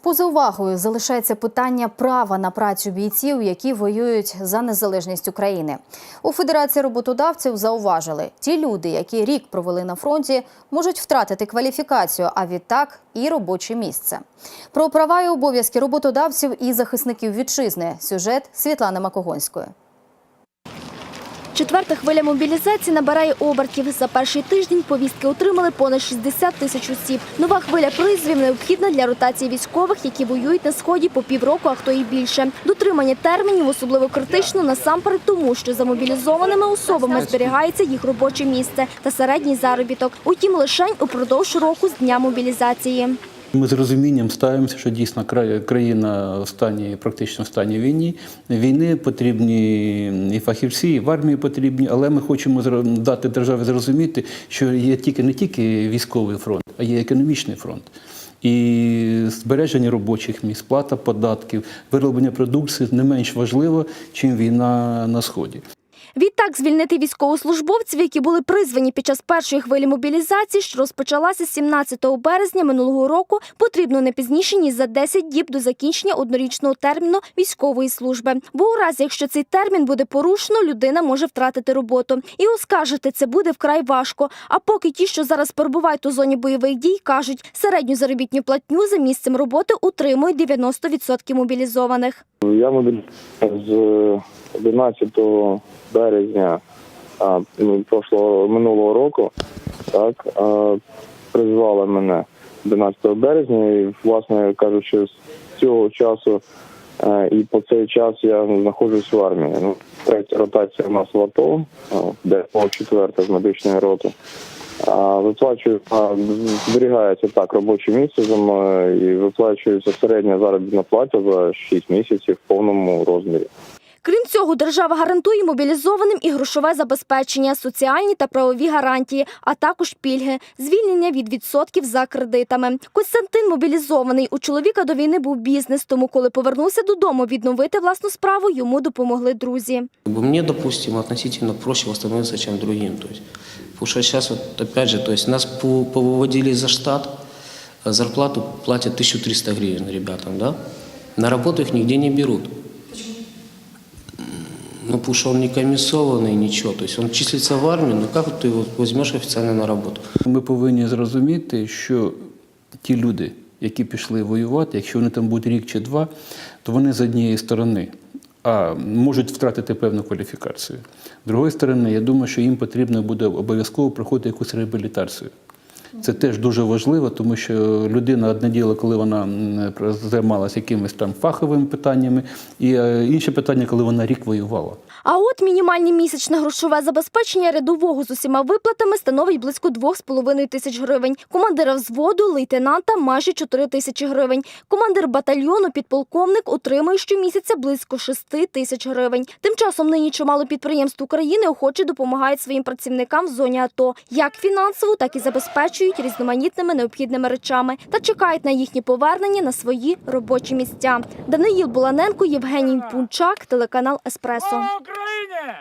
Поза увагою залишається питання права на працю бійців, які воюють за незалежність України. У Федерації роботодавців зауважили, ті люди, які рік провели на фронті, можуть втратити кваліфікацію, а відтак і робоче місце. Про права і обов'язки роботодавців і захисників вітчизни. Сюжет Світлани Макогонської. Четверта хвиля мобілізації набирає обертів. За перший тиждень повістки отримали понад 60 тисяч осіб. Нова хвиля призовів необхідна для ротації військових, які воюють на сході по півроку, а хто і більше. Дотримання термінів особливо критично насамперед тому, що за мобілізованими особами зберігається їх робоче місце та середній заробіток. Утім, лишень упродовж року з дня мобілізації. Ми з розумінням ставимося, що дійсно країна в стані, практично в стані війни. Війни потрібні і фахівці, і в армії потрібні, але ми хочемо дати державі зрозуміти, що є тільки не тільки військовий фронт, а є економічний фронт. І збереження робочих місць, плата податків, вироблення продукції не менш важливо, чим війна на сході. Відтак звільнити військовослужбовців, які були призвані під час першої хвилі мобілізації, що розпочалася 17 березня минулого року, потрібно не пізніше ніж за 10 діб до закінчення однорічного терміну військової служби. Бо у разі, якщо цей термін буде порушено, людина може втратити роботу. І оскаржити це буде вкрай важко. А поки ті, що зараз перебувають у зоні бойових дій, кажуть, середню заробітню платню за місцем роботи утримують 90% мобілізованих. Я мобілізований з 11 березня а, ну, прошлого минулого року. Так а, призвали мене 11 березня, і власне кажучи, з цього часу е, і по цей час я знаходжусь в армії. Ну, третя ротація у нас в АТО, а, де по четверта з медичної роти. А виплачую, а, зберігається так робоче місце за мною і виплачується середня заробітна плата за 6 місяців в повному розмірі. Крім цього, держава гарантує мобілізованим і грошове забезпечення, соціальні та правові гарантії, а також пільги, звільнення від відсотків за кредитами. Костянтин мобілізований. У чоловіка до війни був бізнес, тому коли повернувся додому відновити власну справу, йому допомогли друзі. Бы Мне, относительно проще восстановиться, чем другим. Потому что сейчас, вот, опять же, то есть нас по- повыводили за штат, зарплату платят 1300 гривен ребятам, да? На работу их нигде не берут. Ну, потому что он не комиссованный, ничего. То есть он числится в армии, но как ты его возьмешь официально на работу? Ми повинні зрозуміти, що ті люди, які пішли воювати, якщо вони там будуть рік чи два, то вони з однієї сторони. А можуть втратити певну кваліфікацію. З другої сторони, я думаю, що їм потрібно буде обов'язково проходити якусь реабілітацію. Це теж дуже важливо, тому що людина одне діло, коли вона займалася якимись там фаховими питаннями, і е, інше питання, коли вона рік воювала. А от мінімальне місячне грошове забезпечення рядового з усіма виплатами становить близько 2,5 тисяч гривень. Командира взводу, лейтенанта – майже 4 тисячі гривень. Командир батальйону, підполковник отримує щомісяця близько 6 тисяч гривень. Тим часом нині чимало підприємств України охоче допомагають своїм працівникам в зоні АТО. Як фінансово, так і забезпечують різноманітними необхідними речами та чекають на їхнє повернення на свої робочі місця. Даниїл Буланенко, Євгеній Пунчак, телеканал Еспресо. Україні!